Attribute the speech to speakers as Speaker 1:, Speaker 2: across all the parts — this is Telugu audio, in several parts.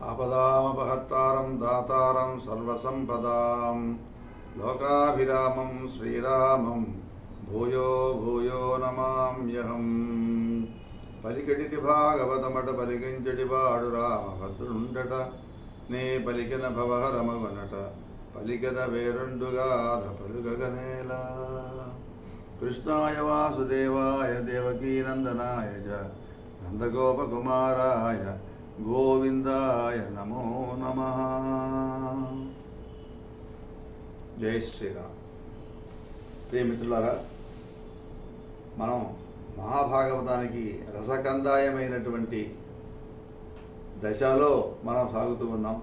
Speaker 1: ఆపదామపహత్తారం దాతారం సర్వసంపదాం లోకాభిరామం శ్రీరామం భూయో భూయో నమామ్యహం పలికడితి భాగవతమట పలికించడి వాడు రామభద్రుండట నే పలికిన భవహరమగనట పలికిన వేరుండుగాధ పలుగగనేల కృష్ణాయ వాసుదేవాయ దేవకీనందనాయ చ నందగోపకుమారాయ గోవిందాయ నమో నమ. జై శ్రీరామ్. ప్రియమిత్రులారా మనం మహాభాగవతానికి రసకందాయమైనటువంటి దశలో మనం సాగుతూ ఉన్నాం.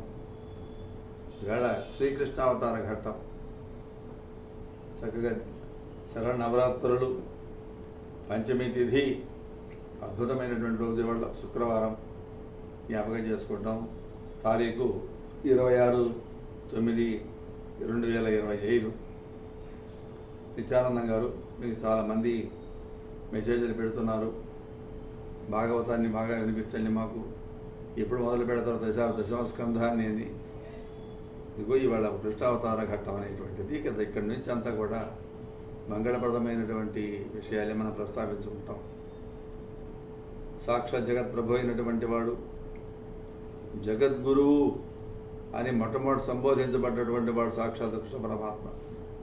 Speaker 1: ఈవేళ శ్రీకృష్ణావతార ఘట్టం. చక్కగా శర నవరాత్రులు పంచమి తిథి అద్భుతమైనటువంటి రోజు వాళ్ళ శుక్రవారం. జ్ఞాపకం చేసుకుంటాం. తారీఖు ఇరవై ఆరు తొమ్మిది రెండు వేల ఇరవై ఐదు. నిత్యానందం గారు మీకు చాలామంది మెసేజ్లు పెడుతున్నారు. భాగవతాన్ని బాగా వినిపించండి మాకు. ఎప్పుడు మొదలు పెడతారు దశ దశమస్కంధాన్ని అని. ఇదిగో ఇవాళ కృష్ణావతార ఘట్టం అనేటువంటిది. కదా ఇక్కడి నుంచి అంతా కూడా మంగళప్రదమైనటువంటి విషయాలే మనం ప్రస్తావించుకుంటాం. సాక్షాత్ జగత్ప్రభు అయినటువంటి వాడు జగద్గురువు అని మొట్టమొదటి సంబోధించబడ్డటువంటి వాడు సాక్షాత్ కృష్ణ పరమాత్మ.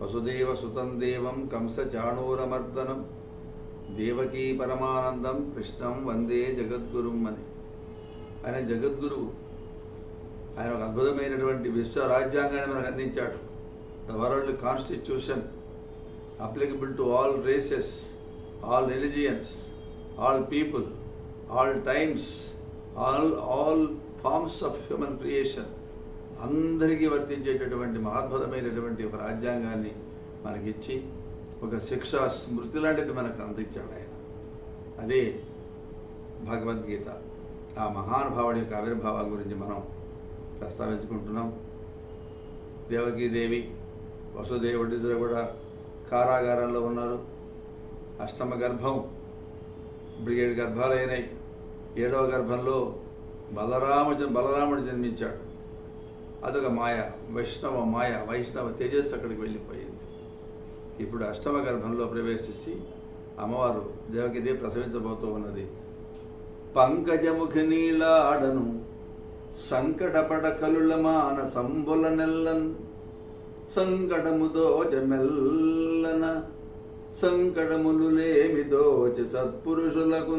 Speaker 1: వసుదేవ సుతం దేవం కంస చాణూరమర్దనం దేవకీ పరమానందం కృష్ణం వందే జగద్గురుం అని. ఆయన జగద్గురువు ఆయన ఒక అద్భుతమైనటువంటి విశ్వ రాజ్యాంగాన్ని మనకు అందించాడు. The world constitution applicable to all races all religions all people all times all all forms of human creation అందరికీ వర్తించేటటువంటి మహాద్భుతమైనటువంటి ఒక రాజ్యాంగాన్ని మనకిచ్చి ఒక శిక్ష స్మృతి లాంటిది మనకు అందించాడు ఆయన. అదే భగవద్గీత. ఆ మహానుభావుడి యొక్క ఆవిర్భావాల గురించి మనం ప్రస్తావించుకుంటున్నాం. దేవకీదేవి వసుదేవుడి ఇద్దరు కూడా కారాగారంలో ఉన్నారు. అష్టమ గర్భం ఇప్పుడు ఏడు ఏడవ గర్భంలో బలరామ బలరాముడు జన్మించాడు. అదొక మాయ వైష్ణవ మాయ వైష్ణవ తేజస్సు అక్కడికి వెళ్ళిపోయింది. ఇప్పుడు అష్టమ గర్భంలో ప్రవేశించి అమ్మవారు దేవకిదే ప్రసవించబోతూ ఉన్నది. పంకజముఖి నీలాడను సంకటపడ కలుల మాన సంబుల నెల్లన్ సంకటము దోచ మెల్లన సంకటములు లేమి దోచి సత్పురుషులకు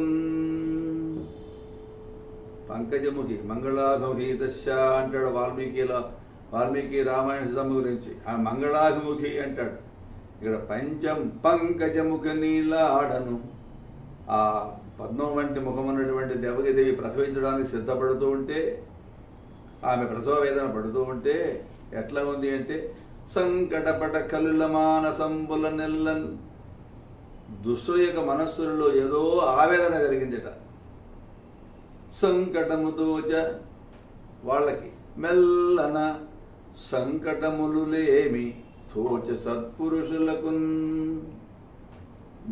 Speaker 1: పంకజముఖి మంగళాభిముఖి దశ అంటాడు వాల్మీకిలో. వాల్మీకి రామాయణ సిద్ధమ్మ గురించి. ఆ మంగళాభిముఖి అంటాడు. ఇక్కడ పంచం పంకజముఖి నీలాడను. ఆ పద్మం వంటి ముఖం ఉన్నటువంటి దేవగిదేవి ప్రసవించడానికి సిద్ధపడుతూ ఉంటే ఆమె ప్రసవ వేదన పడుతూ ఉంటే ఎట్లా ఉంది అంటే సంకటపట కలుల మానసంబుల నెల్లన్. దుష్టుల యొక్క మనస్సులలో ఏదో ఆవేదన కలిగిందిట. సంకటముతోచ వాళ్ళకి మెల్లన సంకటములు లేమి తోచ సత్పురుషులకు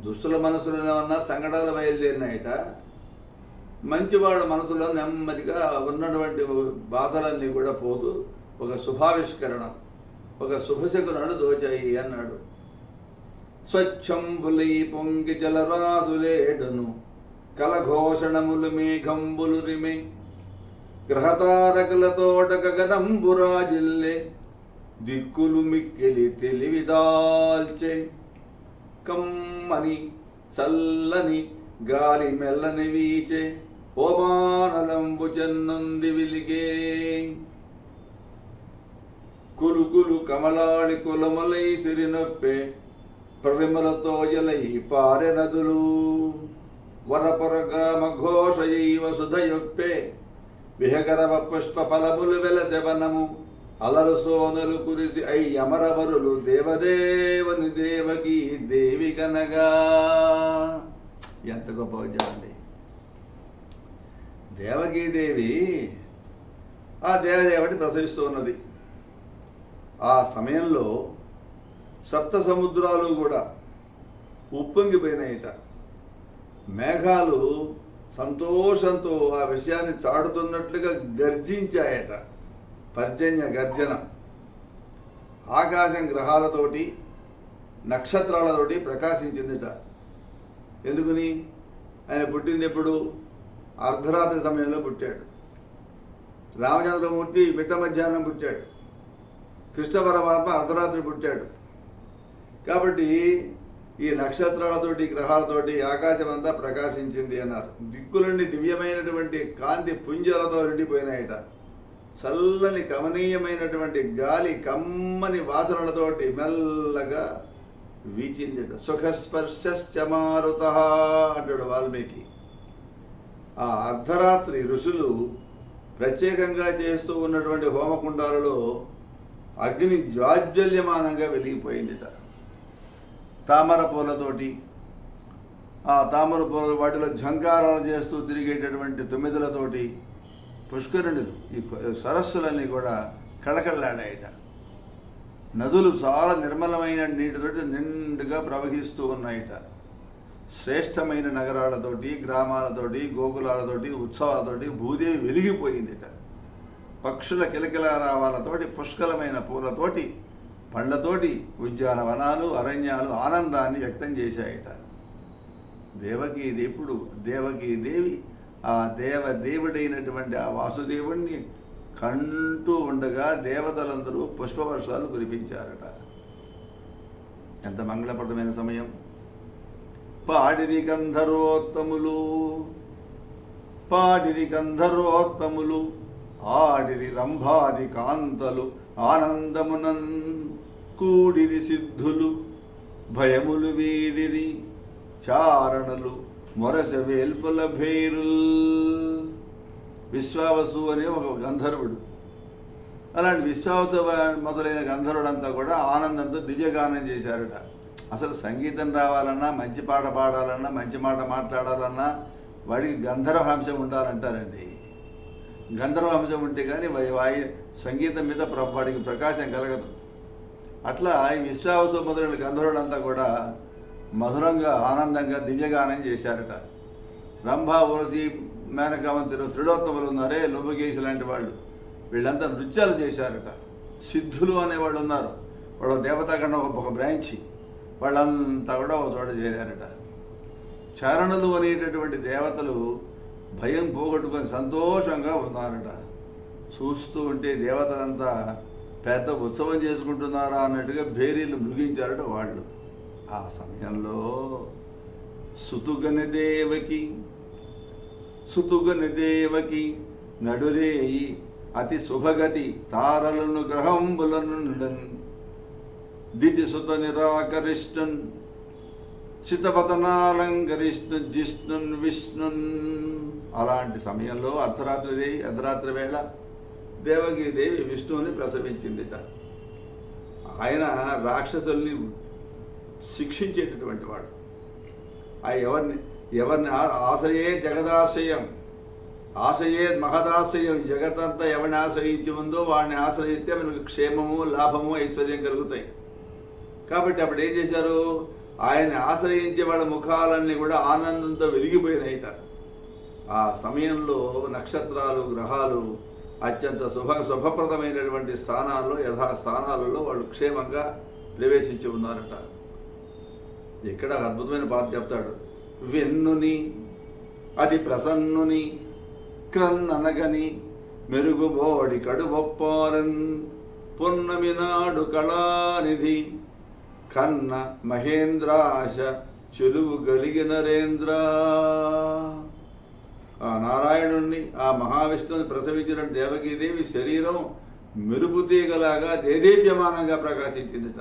Speaker 1: దుస్తుల మనసులో ఉన్న సంకటాలు బయలుదేరినాయట. మంచివాళ్ళ మనసులో నెమ్మదిగా ఉన్నటువంటి బాధలన్నీ కూడా పోతూ ఒక శుభావిష్కరణ ఒక శుభశకునాడు దోచాయి అన్నాడు. స్వచ్ఛంబులై పొంగి జలరాసులేటను కలఘోషణములు మేఘంబులు రిమే. గ్రహతారకులతోట గగనంబురాజిల్లే దిక్కులు మిక్కిలి తెలివిదాల్చే కమ్మని చల్లని గాలి మెల్లని వీచే. ఓమానలంబు చెన్నంది విలిగే. కులుకులు కమలాడి కులములై సిరినొప్పే. ప్రవిమలతో ఎలై పారె నదులు వరపరగామ ఘోషయైవ సుధయొప్పే విహకరవ పుష్ప ఫలములు వెలసెవనము అలరు సోనలు కురిసి ఐ అమరవరులు దేవదేవుని దేవకి దేవి కనగా ఎంత గొప్ప విద్యండి దేవకీదేవి ఆ దేవదేవటి ప్రసవిస్తూ ఉన్నది. ఆ సమయంలో సప్త సముద్రాలు కూడా ఉప్పొంగిపోయినాయిట. మేఘాలు సంతోషంతో ఆ విషయాన్ని చాటుతున్నట్లుగా గర్జించాయట. పర్జన్య గర్జన. ఆకాశం గ్రహాలతోటి నక్షత్రాలతోటి ప్రకాశించిందిట. ఎందుకుని? ఆయన పుట్టినప్పుడు ఎప్పుడు అర్ధరాత్రి సమయంలో పుట్టాడు. రామచంద్రమూర్తి మిట్ట మధ్యాహ్నం పుట్టాడు. కృష్ణ పరమాత్మ అర్ధరాత్రి పుట్టాడు. కాబట్టి ఈ నక్షత్రాలతోటి గ్రహాలతోటి ఆకాశం అంతా ప్రకాశించింది అన్నారు. దిక్కులన్నీ దివ్యమైనటువంటి కాంతి పుంజాలతో నిండిపోయినాయట. చల్లని కమనీయమైనటువంటి గాలి కమ్మని వాసనలతోటి మెల్లగా వీచిందిట. సుఖస్పర్శశ్చ మారుత అంటాడు వాల్మీకి. ఆ అర్ధరాత్రి ఋషులు ప్రత్యేకంగా చేస్తూ ఉన్నటువంటి హోమకుండాలలో అగ్ని జాజ్వల్యమానంగా వెలిగిపోయిందిట. తామర పూలతోటి ఆ తామర పూల వాటిలో ఝంకారాలు చేస్తూ తిరిగేటటువంటి తొమ్మిదిలతోటి పుష్కరుణులు ఈ సరస్సులన్నీ కూడా కళకళలాడాయట. నదులు చాలా నిర్మలమైన నీటితోటి నిండుగా ప్రవహిస్తూ ఉన్నాయట. శ్రేష్టమైన నగరాలతోటి గ్రామాలతోటి గోకులాలతోటి ఉత్సవాలతోటి భూదేవి వెలిగిపోయిందిట. పక్షుల కిలకిలారావాలతోటి పుష్కలమైన పూలతోటి పండ్లతోటి ఉద్యానవనాలు అరణ్యాలు ఆనందాన్ని వ్యక్తం చేశాయట. దేవకీ దేవుడు దేవకీ దేవి ఆ దేవ దేవుడైనటువంటి ఆ వాసుదేవుణ్ణి కంటూ ఉండగా దేవతలందరూ పుష్పవర్షాలు కురిపించారట. ఎంత మంగళప్రదమైన సమయం. పాడిరి గంధర్వోత్తములు పాడిరి గంధర్వోత్తములు ఆడిరి రంభాది కాంతలు ఆనందమునన్ కూడిరి సిద్ధులు భయములు వీడిరి చారణలు మొరస వేల్పుల భేరుల్. విశ్వావసు అనే ఒక గంధర్వుడు. అలాంటి విశ్వావసు మొదలైన గంధర్వుడంతా కూడా ఆనందంతో దివ్యగానం చేశారట. అసలు సంగీతం రావాలన్నా మంచి పాట పాడాలన్నా మంచి మాట మాట్లాడాలన్నా వాడికి గంధర్వహంశం ఉండాలంటారండి. గంధర్వహంశం ఉంటే కానీ వాయు సంగీతం మీద వాడికి ప్రకాశం కలగదు. అట్లా ఈ విశ్వావసు మొదలైన గంధర్వులంతా కూడా మధురంగా ఆనందంగా దివ్యగానం చేశారట. రంభా ఉరసి మేనకావంతిలో త్రిలోత్తములు ఉన్నారే లుంబకేశి లాంటి వాళ్ళు. వీళ్ళంతా నృత్యాలు చేశారట. సిద్ధులు అనేవాళ్ళు ఉన్నారు. వాళ్ళ దేవతాగణ ఒక బ్రాంచి. వాళ్ళంతా కూడా ఒక చోట చేరారట. చరణులు అనేటటువంటి దేవతలు భయం పోగొట్టుకొని సంతోషంగా ఉన్నారట. చూస్తూ ఉంటే దేవతలంతా పెద్ద ఉత్సవం చేసుకుంటున్నారా అన్నట్టుగా భేరీలు మృగించారట వాళ్ళు. ఆ సమయంలో సుతుగని దేవకి సుతుగని దేవకి నడురేయి అతి శుభగతి తారలను గ్రహంబులను దితి సుత నిరాకరిష్ణున్ చితపతనాలంకరిష్ణు జిష్ణున్ విష్ణున్. అలాంటి సమయంలో అర్ధరాత్రి అర్ధరాత్రి వేళ దేవగిరిదేవి దేవి విష్ణువుని ప్రసవించిందిట. ఆయన రాక్షసుల్ని శిక్షించేటటువంటి వాడు. ఆ ఎవరిని ఎవరిని ఆశ్రయే జగదాశ్రయం. ఆశ్రయే మహదాశ్రయం. జగతంతా జగత్తంతా ఎవరిని ఆశ్రయించి ఉందో వాడిని ఆశ్రయిస్తే మనకు క్షేమము లాభము ఐశ్వర్యం కలుగుతాయి. కాబట్టి అప్పుడు ఏం చేశారు? ఆయన్ని ఆశ్రయించే వాళ్ళ ముఖాలన్నీ కూడా ఆనందంతో వెలిగిపోయినాయిట. ఆ సమయంలో నక్షత్రాలు గ్రహాలు అత్యంత శుభ శుభప్రదమైనటువంటి స్థానాల్లో యథా స్థానాలలో వాళ్ళు క్షేమంగా ప్రవేశించి ఉన్నారట. ఇక్కడ అద్భుతమైన పాట చెప్తాడు. వెన్నుని అతి ప్రసన్నుని క్రన్ననగని మెరుగుబోడి కడుబొప్పారన్ పున్నమి నాడు కళానిధి కన్న మహేంద్రాశ చెలువు గలిగి నరేంద్ర ఆ నారాయణుణ్ణి ఆ మహావిష్ణువుని ప్రసవించిన దేవకీదేవి శరీరం మెరుపుతీగలాగా దేదీప్యమానంగా ప్రకాశించిందిట.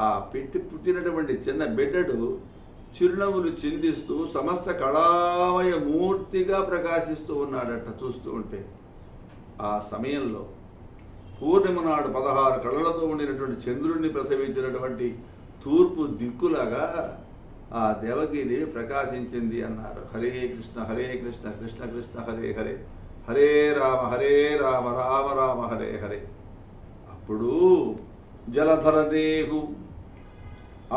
Speaker 1: ఆ పెట్టి పుట్టినటువంటి చిన్న బిడ్డడు చిరునవ్వులు చిందిస్తూ సమస్త కళామయ మూర్తిగా ప్రకాశిస్తూ ఉన్నాడట చూస్తూ ఉంటే. ఆ సమయంలో పూర్ణిమ నాడు పదహారు కళలతో ఉండినటువంటి చంద్రుడిని ప్రసవించినటువంటి తూర్పు దిక్కులాగా ఆ దేవకీదేవి ప్రకాశించింది అన్నారు. హరే కృష్ణ హరే కృష్ణ కృష్ణ కృష్ణ హరే హరే. హరే రామ హరే రామ రామ రామ హరే హరే. అప్పుడు జలధర దేహు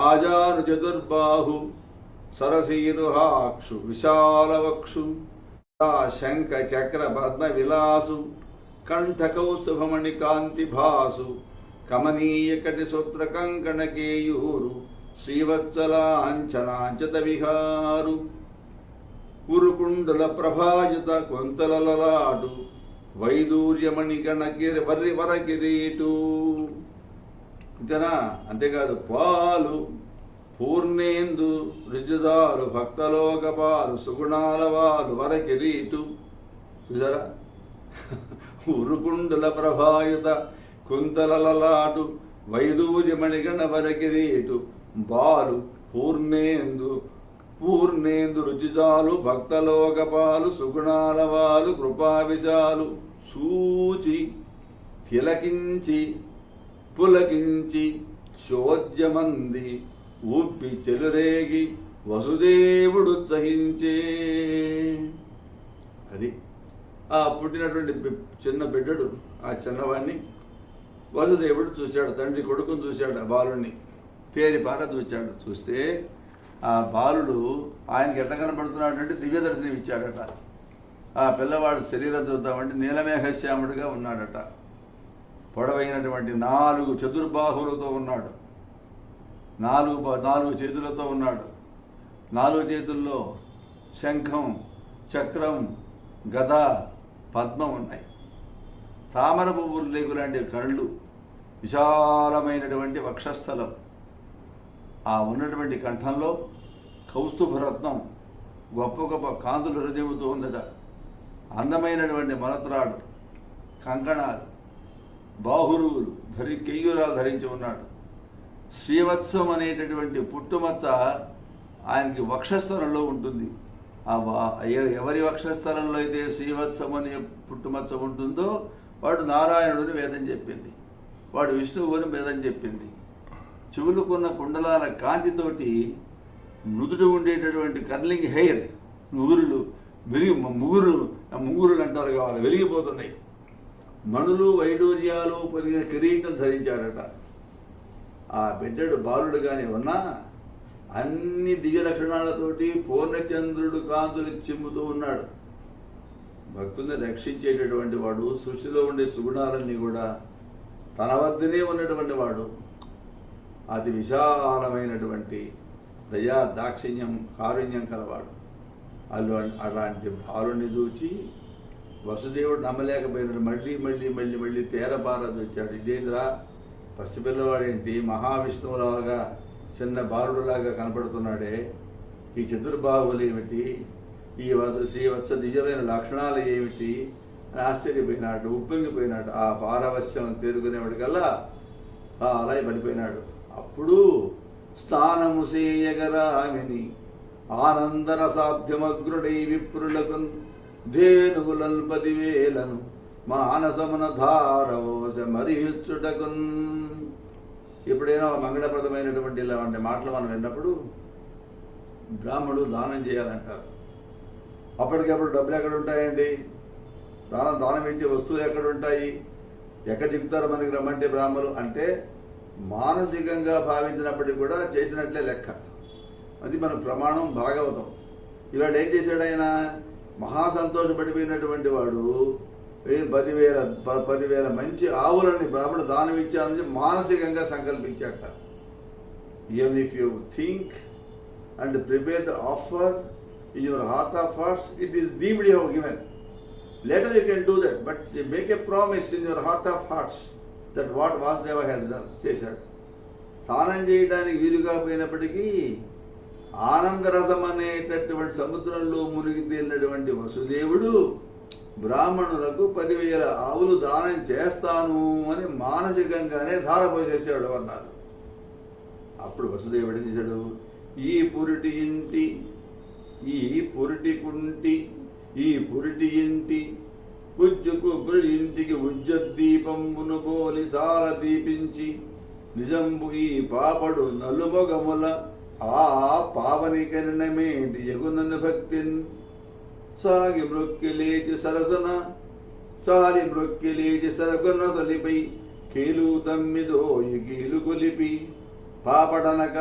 Speaker 1: ఆజాను చతుర్బాహు సరసీరుహాక్షు విశాలవక్షు శంఖ చక్ర పద్మ విలాసు కంఠ కౌస్తుభమణి కాంతి భాసు కమనీయ కటి సూత్ర కంకణకేయూరు శ్రీవత్సలాంఛనాంచత విహారు ఉరుకుండల ప్రభాయుత కొంతలలలాటు వైదూర్యమణి గణకిరి వర్రి వరకిరీటు. అంతేనా? అంతేకాదు పాలు పూర్ణేందు రుజుదారు భక్తలోకపాలు సుగుణాల వారు వరకిరీటు. చూసారా? ఉరుకుండల ప్రభాయుత కుంతలలలాటు వైదూర్యమణిగణ వరకిరీటు. బాలు పూర్ణేందు పూర్ణేందు రుచిజాలు భక్తలోకపాలు సుగుణాలవాలు కృపావిశాలు సూచి తిలకించి పులకించి శోద్యమంది ఉబ్బి చెలురేగి వసుదేవుడు సహించే. అది ఆ పుట్టినటువంటి చిన్న బిడ్డడు ఆ చిన్నవాడిని వసుదేవుడు చూశాడు తండ్రి కొడుకుని చూశాడు ఆ బాలుణ్ణి. తేలిపార చూశాడు చూస్తే ఆ బాలుడు ఆయనకి ఎంత కనపడుతున్నాడు అంటే దివ్య దర్శనం ఇచ్చాడట. ఆ పిల్లవాడు శరీరం చూద్దామంటే నీలమేఘశ్యాముడిగా ఉన్నాడట. పొడవైనటువంటి నాలుగు చతుర్బాహులతో ఉన్నాడు. నాలుగు నాలుగు చేతులతో ఉన్నాడు. నాలుగు చేతుల్లో శంఖం చక్రం గద పద్మం ఉన్నాయి. తామర పువ్వులు లేకులాంటి కళ్ళు విశాలమైనటువంటి వక్షస్థలం. ఆ ఉన్నటువంటి కంఠంలో కౌస్తుభరత్నం గొప్ప గొప్ప కాంతులు హృదయముతో ఉందట అందమైనటువంటి మలత్రాడు కంకణాలు బాహురువులు ధరి కెయ్యూరాలు ధరించి ఉన్నాడు. శ్రీవత్సం అనేటటువంటి పుట్టుమచ్చ ఆయనకి వక్షస్థలంలో ఉంటుంది. ఆ ఎవరి వక్షస్థలంలో అయితే శ్రీవత్సం అనే పుట్టుమచ్చ ఉంటుందో వాడు నారాయణుడిని వేదం చెప్పింది. వాడు విష్ణువుని వేదం చెప్పింది. చెవులుకున్న కుండలాల కాంతితోటి నుదుడు ఉండేటటువంటి కర్లింగ్ హెయిర్ ముగురులు వెలిగి ముగురులు ముగురులు అంటారు కావాలి వెలిగిపోతున్నాయి. మణులు వైడూర్యాలు పొలిగిన కిరీటం ధరించాడట ఆ బిడ్డడు బాలుడుగానే ఉన్నా అన్ని దివ్య లక్షణాలతోటి పూర్ణచంద్రుడు కాంతులు చిమ్ముతూ ఉన్నాడు. భక్తుల్ని రక్షించేటటువంటి వాడు సృష్టిలో ఉండే సుగుణాలన్నీ కూడా తన వద్దనే ఉన్నటువంటి వాడు. అతి విశాలమైనటువంటి దయా దాక్షిణ్యం కారుణ్యం కలవాడు. అల్లు అలాంటి బాలుని చూచి వసుదేవుడు నమ్మలేకపోయినాడు. మళ్ళీ మళ్ళీ మళ్ళీ మళ్ళీ తేరబారది వచ్చాడు. ఇదేంద్రా? పసిపిల్లవాడేంటి మహావిష్ణువులాగా చిన్న బాలుడులాగా కనపడుతున్నాడే. ఈ చతుర్బాహువులు ఏమిటి? ఈ వస శ్రీ వత్స దివ్యమైన లక్షణాలు ఏమిటి? అని ఆశ్చర్యపోయినాడు ఉప్పొంగిపోయినాడు ఆ పారవశ్యం తేరుకునేవాడికల్లా చాలా పడిపోయినాడు. అప్పుడు స్థానము సేయగరామిని ఆనందర సాధ్యమగ్రుడై విప్రులకు ధేనుగులన్ పదివేలను మానసమున ధారవోజ మరిచుటకున్ ఎప్పుడైనా మంగళప్రదమైనటువంటి ఇలాంటి మాటలు మనం విన్నప్పుడు బ్రాహ్మణుడు దానం చేయాలంటారు. అప్పటికప్పుడు డబ్బులు ఎక్కడ ఉంటాయండి దానం దానం ఇచ్చే వస్తువులు ఎక్కడ ఉంటాయి ఎక్కడ దిగుతారు మనకి రమ్మంటే బ్రాహ్మణులు? అంటే మానసికంగా భావించినప్పటికీ కూడా చేసినట్లే లెక్క. అది మన ప్రమాణం భాగవతం. ఇవాళ ఏం చేశాడు ఆయన? మహా సంతోషపడిపోయినటువంటి వాడు ఏ పదివేల పదివేల మంచి ఆవులని బ్రాహ్మణుడు దానం ఇచ్చానని మానసికంగా సంకల్పించాట even if you think and prepare to offer in your heart of hearts it is deemed you given later you can do that but make a promise in your heart of hearts that what Vasudeva has done చేశాడు. స్నానం చేయడానికి వీలుగా పోయినప్పటికీ ఆనందరసం అనేటటువంటి సముద్రంలో మునిగి తేలినటువంటి వసుదేవుడు బ్రాహ్మణులకు పదివేల ఆవులు దానం చేస్తాను అని మానసికంగానే ధారపోసేసాడు అన్నారు. అప్పుడు వసుదేవుడు చేశాడు? ఈ పురిటి ఇంటి ఈ పురిటి కుంటి ఈ పురిటి ఇంటి ఉజ్జుకు ఇంటికి ఇంటికి దీపంబును పోలి సాల దీపించి నిజంబు ఈ పాపడు నలుమొగముల ఆ పావని కరుణమేంటి ఎగునను భక్తిన్ సాగి మృక్కిలేచి సరసన చాలి మృక్కిలేచి సరగున సలిపై కీలు తమ్మిదో గీలు కొలిపి. పాపడనక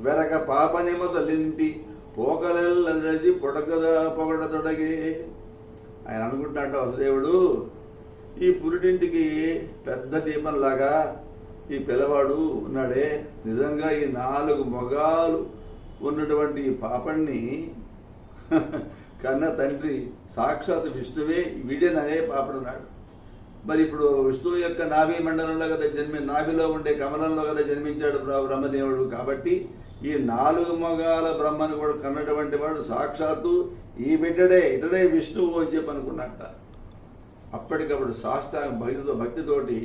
Speaker 1: వెరక పాపని మొదలింటి పోకలెల్ల పొడకదా పొడకద పొగడతొడగే ఆయన అనుకుంటాడు వసుదేవుడు ఈ పురిటింటికి పెద్ద దీపంలాగా ఈ పిల్లవాడు ఉన్నాడే. నిజంగా ఈ నాలుగు మొగాలు ఉన్నటువంటి ఈ పాపణ్ణి కన్న తండ్రి సాక్షాత్ విష్ణువే. వీడేననే పాపడున్నాడు మరి ఇప్పుడు విష్ణువు యొక్క నాభి మండలంలో కదా జన్మి నాభిలో ఉండే కమలంలో కదా జన్మించాడు బ్రహ్మదేవుడు. కాబట్టి ఈ నాలుగు మొగాల బ్రహ్మను కూడా కన్నటువంటి వాడు సాక్షాత్తు ఈ బిడ్డడే ఇతడే విష్ణువు అని చెప్పి అనుకున్నట్ట. అప్పటికప్పుడు సాష్టాంగ భక్తితో భక్తితోటి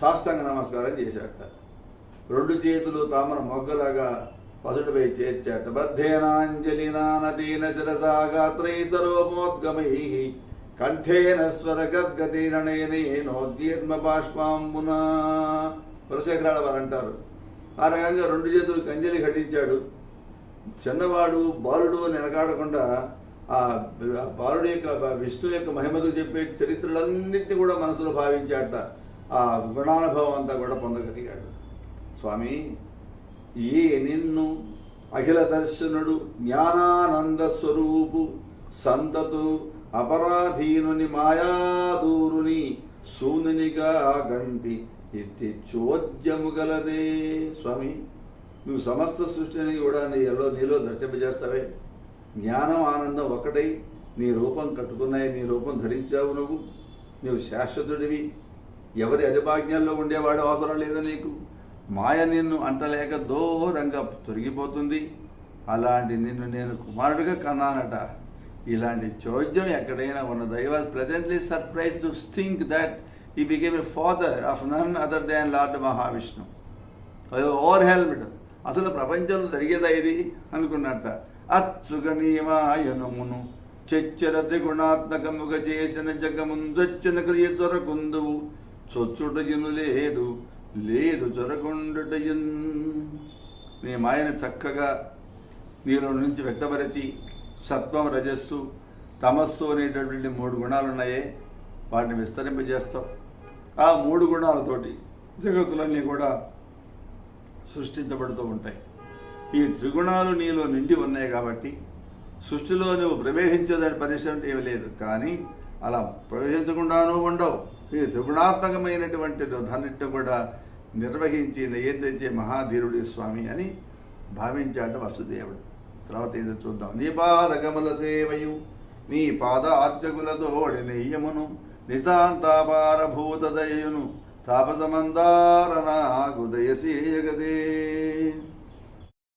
Speaker 1: సాష్టాంగ నమస్కారం చేశాట రెండు చేతులు తామర మొగ్గలాగా పసుడుపై చేర్చాట బద్ధేనాంజలినానదీన శిరసా గాత్రై సర్వమోద్గమై కంఠేన స్వర గద్గతీరణేనోద్గీర్మ బాష్పాంబున కులశేఖరాల వారు అంటారు. ఆ రకంగా రెండు చేతులు కంజలి ఘటించాడు. చిన్నవాడు బాలుడు అని ఆ బాలుడి యొక్క విష్ణు యొక్క మహిమతో చెప్పే చరిత్రలన్నింటినీ కూడా మనసులో భావించాట ఆ గుణానుభవం అంతా కూడా పొందగలిగాడు. స్వామి ఏ నిన్ను అఖిల దర్శనుడు జ్ఞానానంద స్వరూపు సంతతు అపరాధీనుని మాయాదూరుని సూనునిగా గంటి ఇట్టి చోద్యము గలదే. స్వామి నువ్వు సమస్త సృష్టిని కూడా నీ ఎల్లో నీలో దర్శింపజేస్తావే. జ్ఞానం ఆనందం ఒకటై నీ రూపం కట్టుకున్నాయి నీ రూపం ధరించావు నువ్వు. నువ్వు శాశ్వతుడివి. ఎవరి అధిభాగ్యాల్లో ఉండేవాడు అవసరం లేదు నీకు. మాయ నిన్ను అంటలేక దూరంగా తొలగిపోతుంది. అలాంటి నిన్ను నేను కుమారుడిగా కన్నానట. ఇలాంటి చోద్యం ఎక్కడైనా ఉన్నది I was presently surprise to think that he became a father of none other than lord Mahavishnu over helmet అసలు ప్రపంచంలో జరిగేదా ఇది? అనుకున్నట్ట. అచ్చుగనీమాయనమును చెచ్చర త్రిగుణాత్మకముగా చేసిన జగముందొచ్చిన క్రియ చొరకుందువు చొచ్చుటయును లేదు లేదు చొరకుండుటయున్ నీ మాయను చక్కగా నీలో నుంచి వ్యక్తపరిచి సత్వం రజస్సు తమస్సు అనేటటువంటి మూడు గుణాలు ఉన్నాయే వాటిని విస్తరింపజేస్తావు. ఆ మూడు గుణాలతోటి జగత్తులన్నీ కూడా సృష్టించబడుతూ ఉంటాయి. ఈ త్రిగుణాలు నీలో నిండి ఉన్నాయి కాబట్టి సృష్టిలో నువ్వు ప్రవేశించేదాని పరిశ్రమ ఏమి లేదు. కానీ అలా ప్రవేశించకుండానూ ఉండవు. ఈ త్రిగుణాత్మకమైనటువంటి దాన్నింటిని కూడా నిర్వహించి నియంత్రించే మహాధీరుడి స్వామి అని భావించాడు వసుదేవుడు. తర్వాత ఏదో చూద్దాం. నీ పాదకమల సేవయు నీ పాద ఆర్చకులతోడి నెయ్యమును నితాంతాపారభూత దయయును తాపసమందారనాగు దయసేయగదే